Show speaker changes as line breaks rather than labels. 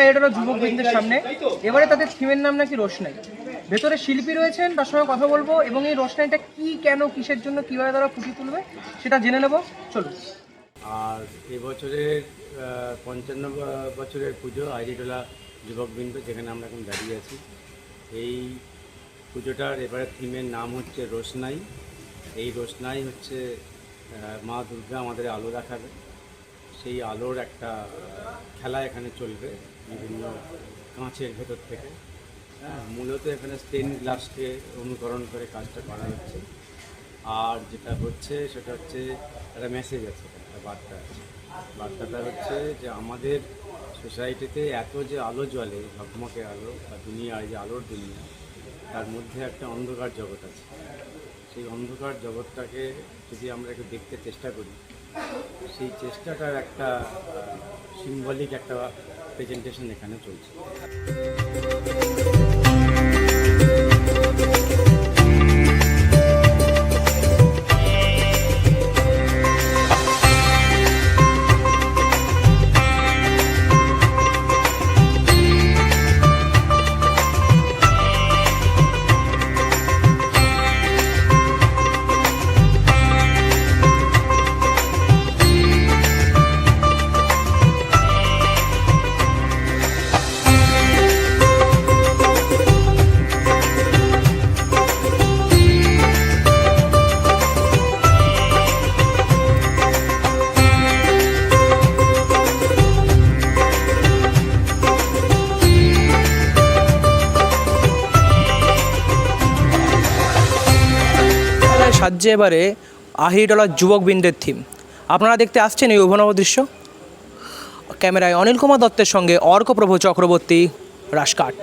আহিরডালা যুবক বৃন্দের সামনে। এবারে তাদের থিমের নাম নাকি রোশনাই। ভেতরে শিল্পী রয়েছেন, তার সঙ্গে কথা বলব, এবং এই রোশনাইটা কি, কেন, কিসের জন্য, কীভাবে তারা ফুটিয়ে তুলবে, সেটা জেনে নেব। চলুন।
আর এবছরের পঞ্চান্ন বছরের পুজো, আইরিটোলা যুবকবৃন্দ যেখানে আমরা এখন দাঁড়িয়ে আছি। এই পুজোটার এবারে থিমের নাম হচ্ছে রোশনাই। এই রোশনাই হচ্ছে মা দুর্গা আমাদের আলো দেখাবে। সেই আলোর একটা খেলা এখানে চলবে বিভিন্ন কাঁচের ভেতর থেকে। হ্যাঁ মূলত এখানে স্টেন গ্লাসকে অনুকরণ করে কাজটা করা হচ্ছে। আর যেটা হচ্ছে, সেটা হচ্ছে একটা মেসেজ আছে, একটা বার্তা আছে। বার্তাটা হচ্ছে যে আমাদের সোসাইটিতে এত যে আলো জ্বলে, ঝকমকে আলো, বা দুনিয়ায় যে আলোর দুনিয়া, তার মধ্যে একটা অন্ধকার জগৎ আছে। সেই অন্ধকার জগৎটাকে যদি আমরা একটু দেখতে চেষ্টা করি সেই চেষ্টাটার একটা সিম্বলিক একটা প্রেজেন্টেশন এখানে চলছে।
সাজ্যে এবারে আহিরডলার যুবকবৃন্দের থিম। আপনারা দেখতে আসছেন এই অভিনব দৃশ্য। ক্যামেরায় অনিল কুমার দত্তের সঙ্গে অর্কপ্রভ চক্রবর্তী রাজকাট